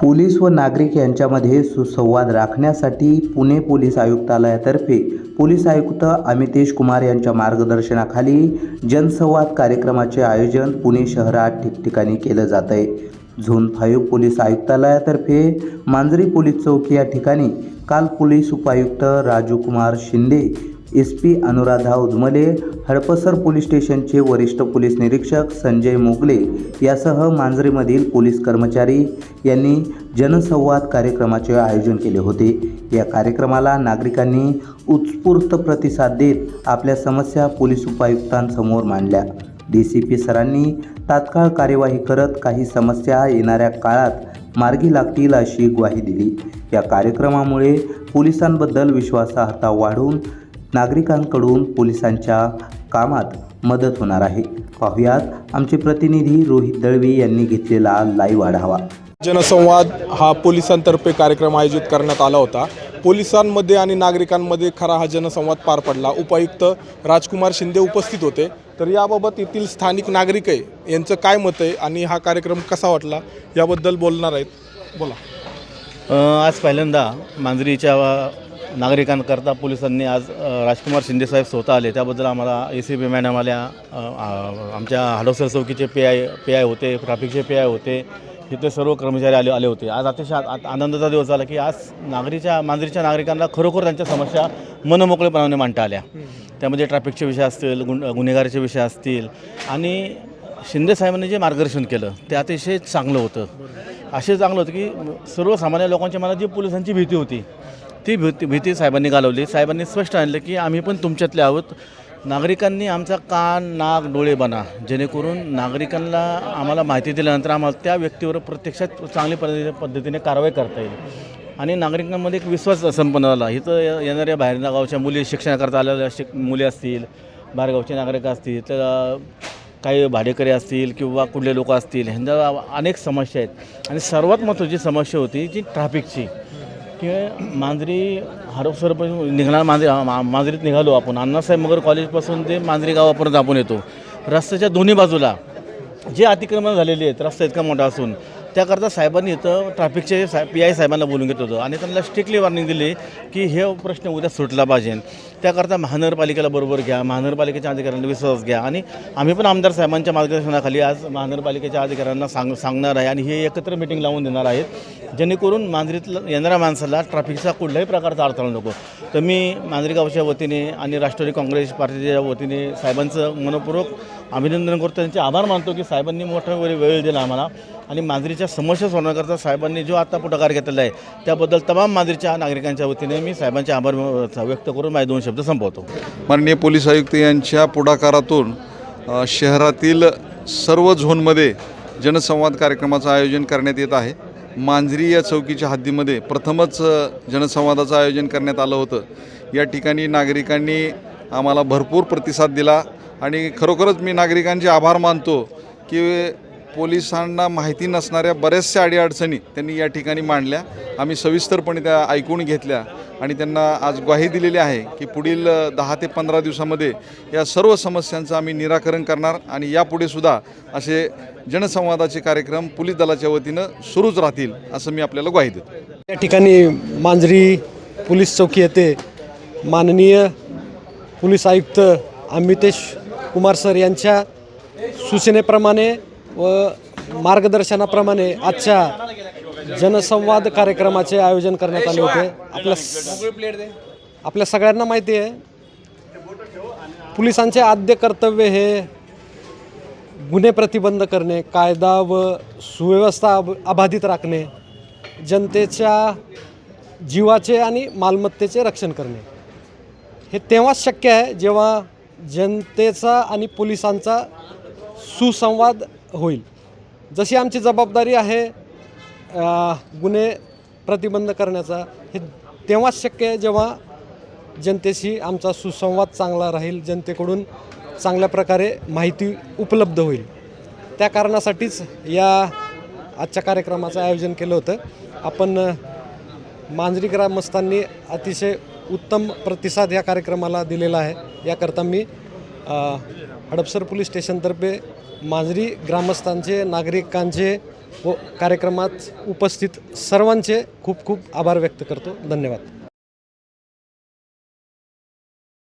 Police व नागरिक यांच्यामध्ये सुसंवाद राखण्यासाठी पुणे पोलीस आयुक्तालयातर्फे पोलीस आयुक्त अमितेश कुमार यांच्या मार्गदर्शनाखाली जनसंवाद कार्यक्रमाचे आयोजन पुणे शहरात ठिकठिकाणी केलं जात आहे. झोन फाईव्ह पोलीस आयुक्तालयातर्फे मांजरी पोलीस चौकी या ठिकाणी काल पोलीस उपायुक्त Raju Kumar Shinde S P Anuradha Udamale Hadapsar police स्टेशनचे वरिष्ठ पोलीस निरीक्षक संजय मोगले यासह मांजरीमधील पोलीस कर्मचारी यांनी जनसंवाद कार्यक्रमाचे आयोजन केले होते. या कार्यक्रमाला नागरिकांनी उत्स्फूर्त प्रतिसाद देत आपल्या समस्या पोलीस उपायुक्तांसमोर मांडल्या. डी सी पी सरांनी तात्काळ कार्यवाही करत काही समस्या येणाऱ्या काळात मार्गी लागतील अशी ग्वाही दिली. या कार्यक्रमामुळे पोलिसांबद्दल विश्वासार्हता वाढून नागरिकांकडून पोलिसांच्या कामात मदत होणार आहे. पाहुयात आमचे प्रतिनिधी रोहित दळवी यांनी घेतलेला लाईव्ह आढावा. जनसंवाद हा पोलिसांतर्फे कार्यक्रम आयोजित करण्यात आला होता. पोलिसांमध्ये आणि नागरिकांमध्ये खरा हा जनसंवाद पार पडला. उपायुक्त राजकुमार शिंदे उपस्थित होते. तर याबाबत येथील स्थानिक नागरिक आहे यांचं काय मत आहे आणि हा कार्यक्रम कसा वाटला याबद्दल बोलणार आहेत. बोला. आज पहिल्यांदा मांजरीच्या नागरिकांकरता पोलिसांनी आज राजकुमार शिंदेसाहेब स्वतः आले. त्याबद्दल आम्हाला ए सी बी मॅडम आल्या आमच्या हडपसर चौकीचे पी आय पी आय होते ट्रॅफिकचे पी आय होते इथे सर्व कर्मचारी आले आले होते. आज अतिशय आनंदाचा दिवस झाला की आज नागरीच्या मांजरीच्या नागरिकांना खरोखर त्यांच्या समस्या मनमोकळेपणाने मांडता आल्या. त्यामध्ये ट्रॅफिकचे विषय असतील गुन गुन्हेगारीचे विषय असतील आणि शिंदे साहेबांनी जे मार्गदर्शन केलं ते अतिशय चांगलं होतं. असे चांगलं होतं की सर्वसामान्य लोकांच्या मनात जी पोलिसांची भीती होती ती भीती भीती साहेबांनी घालवली. साहेबांनी स्पष्ट आणलं की आम्ही पण तुमच्यातले आहोत. नागरिकांनी आमचा कान नाक डोळे बना. जेणेकरून नागरिकांना आम्हाला माहिती दिल्यानंतर आम्हाला त्या व्यक्तीवर प्रत्यक्षात चांगल्या पद्धती पद्धतीने कारवाई करता येईल. आणि नागरिकांमध्ये एक विश्वास संपन्न झाला. इथं येणाऱ्या बाहेरच्या गावच्या मुली शिक्षणाकरता आलेल्या शिक मुली असतील बाहेरगावचे नागरिक असतील तर काही भाडेकरी असतील किंवा कुठले लोक असतील ह्यांच्या अनेक समस्या आहेत. आणि सर्वात महत्त्वाची समस्या होती जी ट्रॅफिकची की मांजरी हडपसरपासून निघणार मांजरी मा- मांजरीत निघालो आपण. अण्णासाहेब मगर कॉलेजपासून ते मांजरी गावापर्यंत आपण येतो. रस्त्याच्या दोन्ही बाजूला जे अतिक्रमण झालेले आहेत रस्ता इतका मोठा असून त्याकरता साहेबांनी इथं ट्रॅफिकचे साहेब पी आय साहेबांना बोलून घेत होतं. आणि त्यांना स्ट्रिक्टली वॉर्निंग दिली की हे प्रश्न उद्या सुटला पाहिजे. त्याकरता महानगरपालिकेला बरोबर घ्या महानगरपालिकेच्या अधिकाऱ्यांना विश्वास घ्या. आणि आम्ही पण आमदार साहेबांच्या मार्गदर्शनाखाली आज महानगरपालिकेच्या अधिकाऱ्यांना सांग सांगणार आहे. आणि हे एकत्र मिटिंग लावून देणार आहेत. जेणेकरून मांजरीतला येणाऱ्या माणसाला ट्रॅफिकचा कुठल्याही प्रकारचा अडथळा नको. तर मी मांजरी गावच्या वतीने आणि राष्ट्रवादी काँग्रेस पार्टीच्या वतीने साहेबांचं मनपूर्वक अभिनंदन करतो. त्यांचे आभार मानतो की साहेबांनी मोठा वेळ वेळ दिला आम्हाला. आणि मांजरीच्या समस्या सोडवण्याकरता साहेबांनी जो आता पुढाकार घेतलेला आहे त्याबद्दल तमाम मांजरीच्या नागरिकांच्या वतीने मी साहेबांचे आभार व्यक्त करून माझे दोन शब्द संपवतो. माननीय पोलीस आयुक्त यांच्या पुढाकारातून शहरातील सर्व झोनमध्ये जनसंवाद कार्यक्रमाचं आयोजन करण्यात येत आहे. मांजरी या चौकीच्या हद्दीमध्ये प्रथमच जनसंवादाचं आयोजन करण्यात आलं होतं. या ठिकाणी नागरिकांनी आम्हाला भरपूर प्रतिसाद दिला आणि खरोखरच मी नागरिकांचे आभार मानतो की पोलिसांना माहिती नसणाऱ्या बऱ्याचशा अडीअडचणी त्यांनी या ठिकाणी मांडल्या. आम्ही सविस्तरपणे त्या ऐकून घेतल्या आणि त्यांना आज ग्वाही दिलेली आहे की पुढील दहा ते पंधरा दिवसामध्ये या सर्व समस्यांचं आम्ही निराकरण करणार आणि यापुढे सुद्धा असे जनसंवादाचे कार्यक्रम पोलीस दलाच्या वतीनं सुरूच राहतील असं मी आपल्याला ग्वाही देतो. या ठिकाणी मांजरी पोलीस चौकी येथे माननीय पोलीस आयुक्त अमितेश कुमार सर यांच्या सूचनेप्रमाणे व मार्गदर्शनाप्रमाणे आजच्या जनसंवाद कार्यक्रमाचे आयोजन करण्यात आले होते. आपल्या आपल्या सगळ्यांना माहिती आहे. पोलिसांचे आद्य कर्तव्य हे गुन्हे प्रतिबंध करणे कायदा व सुव्यवस्था अब अबाधित राखणे जनतेच्या जीवाचे आणि मालमत्तेचे रक्षण करणे. हे तेव्हाच शक्य आहे जेव्हा जनतेचा आणि पोलिसांचा सुसंवाद होईल. जशी आमची जबाबदारी आहे गुन्हे प्रतिबंध करण्याचा हे तेव्हाच शक्य आहे जेव्हा जनतेशी आमचा सुसंवाद चांगला राहील जनतेकडून चांगल्या प्रकारे माहिती उपलब्ध होईल. त्या कारणासाठीच या आजच्या कार्यक्रमाचं आयोजन केलं होतं. आपण मांजरी ग्रामस्थांनी अतिशय उत्तम प्रतिसाद या कार्यक्रमाला दिलेला आहे. याकरता मी हडपसर पोलीस स्टेशनतर्फे मांजरी ग्रामस्थांचे नागरिकांचे व कार्यक्रमात उपस्थित सर्वांचे खूप खूप आभार व्यक्त करतो. धन्यवाद.